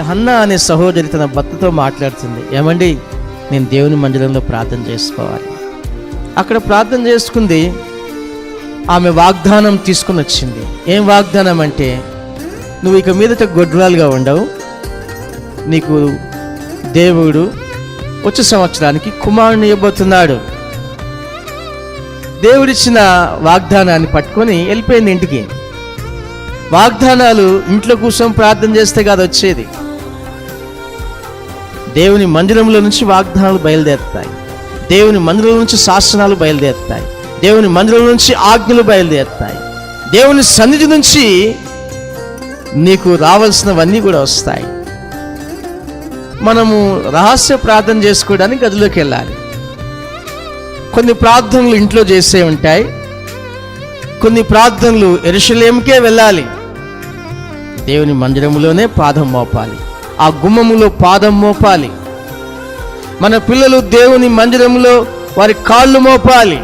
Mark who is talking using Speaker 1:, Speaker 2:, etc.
Speaker 1: హన్న అనే సహోదరి తన భర్తతో మాట్లాడుతుంది. ఏమండి నేను దేవుని మందిరంలో ప్రార్థన చేసుకోవాలి. అక్కడ ప్రార్థన చేసుకుంది ఆమె వాగ్దానం తీసుకుని వచ్చింది. ఏం వాగ్దానం అంటే నువ్వు ఇక మీదట గొడ్రాలుగా ఉండవు. నీకు దేవుడు వచ్చే సంవత్సరానికి కుమారుని ఇవ్వబోతున్నాడు. దేవుడిచ్చిన వాగ్దానాన్ని పట్టుకొని వెళ్ళిపోయింది ఇంటికి. వాగ్దానాలు ఇంట్లో కూర్చొని ప్రార్థన చేస్తే కాదు వచ్చేది. దేవుని మందిరంలో నుంచి వాగ్దానాలు బయలుదేరుతాయి. దేవుని మందిరం నుంచి శాసనాలు బయలుదేరుతాయి. దేవుని మందిరం నుంచి ఆజ్ఞలు బయలుదేరుతాయి. దేవుని సన్నిధి నుంచి నీకు రావాల్సినవన్నీ కూడా వస్తాయి. మనము రహస్య ప్రార్థన చేసుకోవడానికి గదిలోకి వెళ్ళాలి. కొన్ని ప్రార్థనలు ఇంట్లో చేసే ఉంటాయి. కొన్ని ప్రార్థనలు ఎరుషలేంకే వెళ్ళాలి. దేవుని మందిరములోనే పాదం మోపాలి. ఆ గుమ్మములో పాదం మోపాలి. మన పిల్లలు దేవుని మందిరంలో వారి కాళ్ళు మోపాలి.